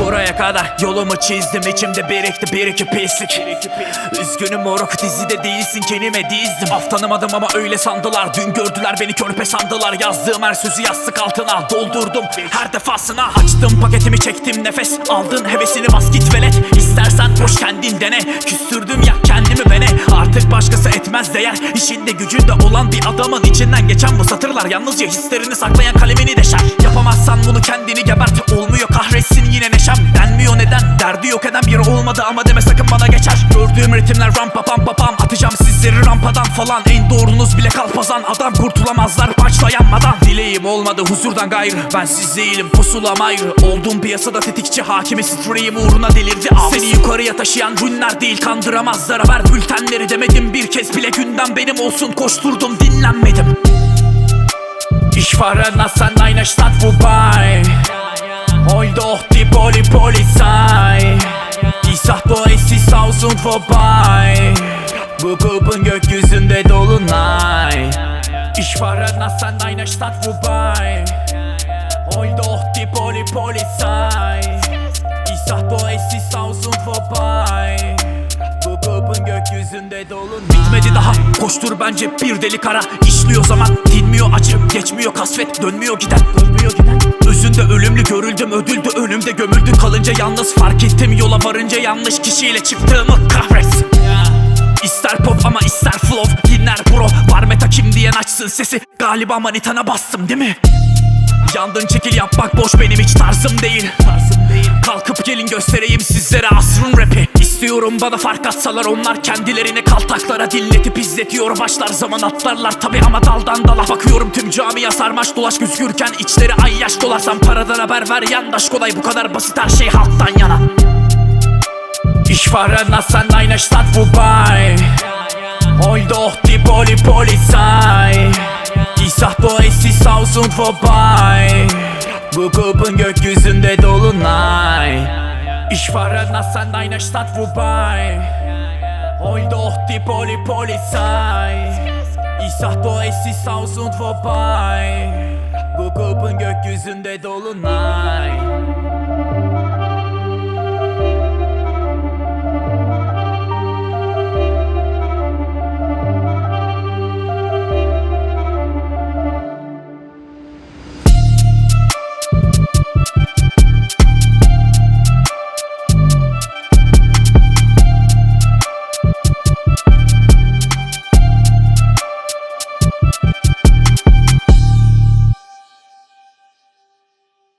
Buraya kadar yolumu çizdim içimde birikti bir iki pislik. Üzgünüm moruk dizide değilsin kelime dizdim Af tanımadım ama öyle sandılar. Dün gördüler beni körpe sandılar. Yazdığım her sözü yastık altına Doldurdum. Her defasına Açtım paketimi çektim nefes. Aldın hevesini bas git velet. İstersen koş kendin dene. Küstürdüm Artık başkası etmez değer. İşinde gücünde olan bir adamın içinden geçen bu satırlar Yalnızca hislerini saklayan kalemini deşer. Yapamazsan bunu kendini gebert Olmuyor kahretsin yine neşem. Denmiyor neden? Derdi yok eden biri olmadı Ama deme sakın bana geçer. Gördüğüm ritimler rampa pam pa pam Atacağım sizleri rampadan falan. En doğrunuz bile kalpazan Adam kurtulamazlar başlayanmadan Dileğim olmadı huzurdan gayrı. Ben siz değilim pusulam ayrı. Olduğum piyasada tetikçi hakimi Stream uğruna delirdi ağız Seni yukarıya taşıyan rünler değil kandıramazlar. Haber bültenleri demedim bir kez bile gündem benim olsun. Koşturdum dinlenmedim. Ich fahre nach einer Stadt vorbei Hol doch die Poli Polizei Ich sag boah es ist aus und vorbei Bu kupun gökyüzünde dolunay Ich fahre nach einer Stadt vorbei Hol doch die Poli Polizei Ich sag es ist aus und vorbei. Bu kupun gökyüzünde dolunay Bitmedi daha koştur bence bir deli kara. İşliyor zaman dinmiyor acı Geçmiyor kasvet. Dönmüyor giden Dönmüyor giden. Özünde ölümlü görüldüm ödüldü önümde gömüldü. Kalınca yalnız fark ettim yola varınca yanlış kişiyle çıktığımı. Kahretsin açsın sesi Galiba manitana bastım değil mi? Yandın çekil yapmak boş benim hiç tarzım değil. Tarzım değil. Kalkıp gelin göstereyim sizlere asrın rapi. İstiyorum bana fark atsalar onlar kendilerini kaltaklara dinletip izletiyor. Başlar zaman atlarlar tabi ama daldan dala Bakıyorum. Tüm camiye sarmaş dolaş güzgürken içleri ay yaş dolarsan paradan haber ver yandaş kolay. Bu kadar basit her şey halktan yana. Ich fahre nach einer Stadt vorbei Hol doch die Poli Polizei. Ich sag ist aus und vorbei. Bu kupun gökyüzünde dolunay. Ich fahre nach einer Stadt vorbei. Hol doch die Poli Polizei. Ich sag ist aus und vorbei. Bu kupun gökyüzünde dolunay